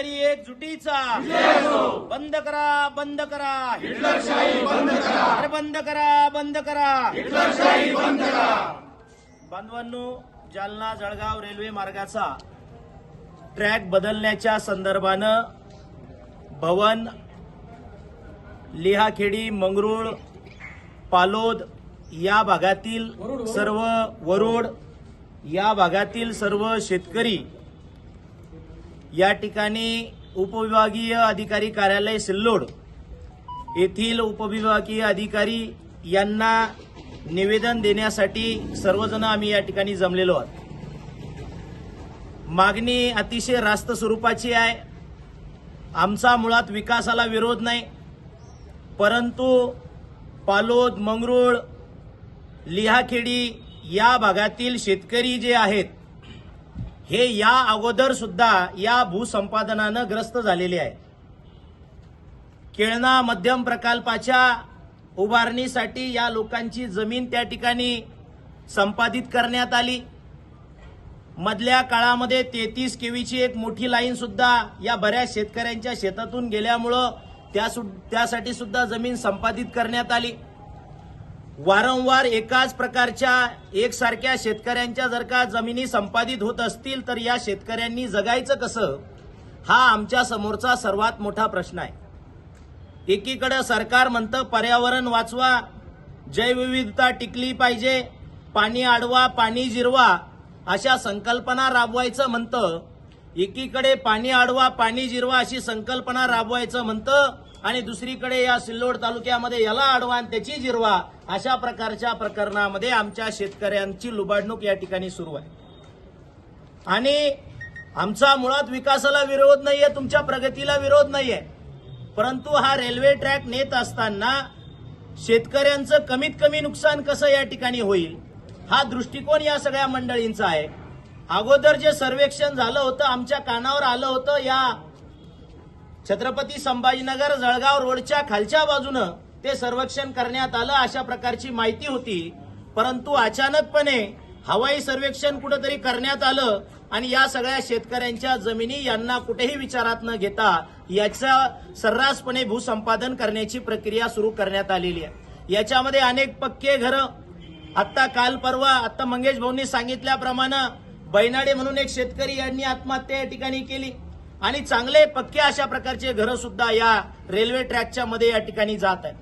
शेतकरी एकजुटीचा बंद करा बंद करा. अरे बंद करा बंद करा. बांधवांनो जालना जळगाव रेल्वे मार्गाचा ट्रॅक बदलण्याच्या संदर्भानं भवन लिहाखेडी मंगरुळ पालोद या भागातील सर्व वरोड या भागातील सर्व शेतकरी या ठिकाणी उपविभागीय अधिकारी कार्यालय सिल्लोड येथील उपविभागीय अधिकारी यांना निवेदन देण्यासाठी सर्वजण आम्ही या ठिकाणी जमलेलो आहोत. मागणी अतिशय रास्त स्वरूपाची आहे. आमचा मुळात विकासाला विरोध नाही. परंतु पालोद मंगरुळ लिहाखेडी या भागातील शेतकरी जे आहेत हे या अगोदर सुद्धा या भूसंपादनानं ग्रस्त झालेले आहे. केळणा मध्यम प्रकल्पाच्या उभारणीसाठी या लोकांची जमीन त्या ठिकाणी संपादित करण्यात आली. मधल्या काळामध्ये तेहतीस केवीची एक मोठी लाईन सुद्धा या बऱ्याच शेतकऱ्यांच्या शेतातून गेल्यामुळं त्या सु- त्यासाठी सुद्धा जमीन संपादित करण्यात आली. वारंवार एकाच प्रकारच्या एकसारख्या शेतकऱ्यांच्या जर का जमिनी संपादित होत असतील तर या शेतकऱ्यांनी जगायचं कसं? हा आमच्या समोरचा सर्वात मोठा प्रश्न आहे. एकीकडे सरकार म्हणतं पर्यावरण वाचवा जैवविविधता टिकली पाहिजे पाणी आडवा पाणी जिरवा अशा संकल्पना राबवायचं म्हणतं एकीकडे पाणी आडवा पाणी जिरवा अशी संकल्पना राबवायचं म्हणतं आणि दुसरीकडे या सिल्लोड तालुक्यामध्ये याला आडवा आणि त्याची जिरवा अशा प्रकारच्या प्रकरणामध्ये आमच्या शेतकऱ्यांची लुबाडणूक या ठिकाणी सुरू आहे. आणि आमचा मुळात विकासाला विरोध नाहीये तुमच्या प्रगतीला विरोध नाहीये. परंतु हा रेल्वे ट्रॅक नेत असताना शेतकऱ्यांचं कमीत कमी नुकसान कसं या ठिकाणी होईल हा दृष्टिकोन या सगळ्या मंडळींचा आहे. अगोदर जे सर्वेक्षण झालं होतं आमच्या कानावर आलं होतं या छत्रपती संभाजीनगर जळगाव रोडच्या खालच्या बाजूनं ते सर्वेक्षण करण्यात आलं अशा प्रकारची माहिती होती. परंतु अचानकपणे हवाई सर्वेक्षण कुठंतरी करण्यात आलं आणि या सगळ्या शेतकऱ्यांच्या जमिनी यांना कुठेही विचारात न घेता याचा सर्रासपणे भूसंपादन करण्याची प्रक्रिया सुरू करण्यात आलेली आहे. याच्यामध्ये अनेक पक्के घरं आत्ता काल परवा आत्ता मंगेश भाऊंनी सांगितल्याप्रमाणे बैनाडे म्हणून एक शेतकरी यांनी आत्महत्या या ठिकाणी केली. आणि चांगले पक्के अशा प्रकारचे घरं सुद्धा या रेल्वे ट्रॅकच्या मध्ये या ठिकाणी जात आहेत.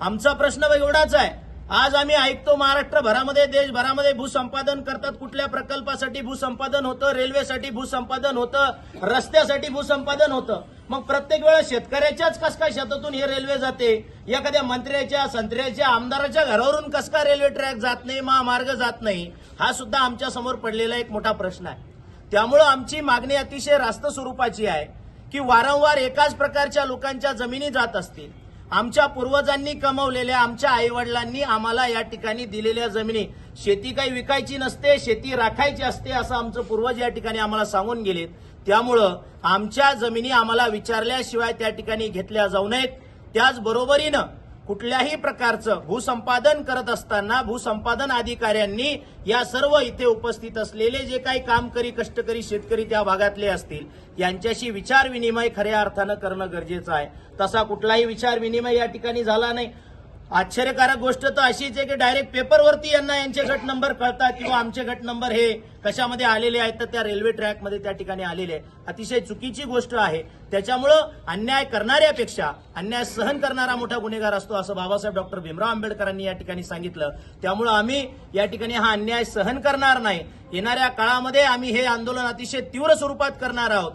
आमचा प्रश्न एवढाच आहे आज आम्ही ऐकतो महाराष्ट्रभरामध्ये देशभरामध्ये भूसंपादन करतात. कुठल्या प्रकल्पासाठी भूसंपादन होतं? रेल्वेसाठी भूसंपादन होतं? रस्त्यासाठी भूसंपादन होतं? मग प्रत्येक वेळा शेतकऱ्याच्याच कस काय शेतातून हे रेल्वे जाते. एखाद्या मंत्र्याच्या संत्र्याच्या आमदाराच्या घरावरून कस काय रेल्वे ट्रॅक जात नाही महामार्ग जात नाही? हा सुद्धा आमच्यासमोर पडलेला एक मोठा प्रश्न आहे. त्यामुळं आमची मागणी अतिशय रास्त स्वरूपाची आहे की वारंवार एकाच प्रकारच्या लोकांच्या जमिनी जात असतील. आमच्या पूर्वजांनी कमवलेल्या आमच्या आईवडिलांनी आम्हाला या ठिकाणी दिलेल्या जमिनी. शेती काही विकायची नसते शेती राखायची असते असं आमचं पूर्वज या ठिकाणी आम्हाला सांगून गेलेत. त्यामुळं आमच्या जमिनी आम्हाला विचारल्याशिवाय त्या ठिकाणी घेतल्या जाऊ नयेत. त्याचबरोबरीनं कुठल्याही प्रकारचं भूसंपादन करत असताना भूसंपादन अधिकाऱ्यांनी या सर्व इथे उपस्थित असलेले जे काही कामकरी कष्टकरी शेतकरी त्या भागातले असतील यांच्याशी विचार विनिमय खऱ्या अर्थानं करणं गरजेचं आहे. तसा कुठलाही विचार विनिमय या ठिकाणी झाला नाही. आश्चर्यकारक गोष्ट तर अशीच आहे की डायरेक्ट पेपरवरती यांना यांचे गट नंबर कळतात किंवा आमचे गट नंबर हे कशामध्ये आलेले आहेत तर त्या रेल्वे ट्रॅकमध्ये त्या ठिकाणी आलेले अतिशय चुकीची गोष्ट आहे. त्याच्यामुळं अन्याय करणाऱ्यापेक्षा अन्याय सहन करणारा मोठा गुन्हेगार असतो असं बाबासाहेब डॉक्टर भीमराव आंबेडकरांनी या ठिकाणी सांगितलं. त्यामुळं आम्ही या ठिकाणी हा अन्याय सहन करणार नाही. येणाऱ्या काळामध्ये आम्ही हे आंदोलन अतिशय तीव्र स्वरूपात करणार आहोत.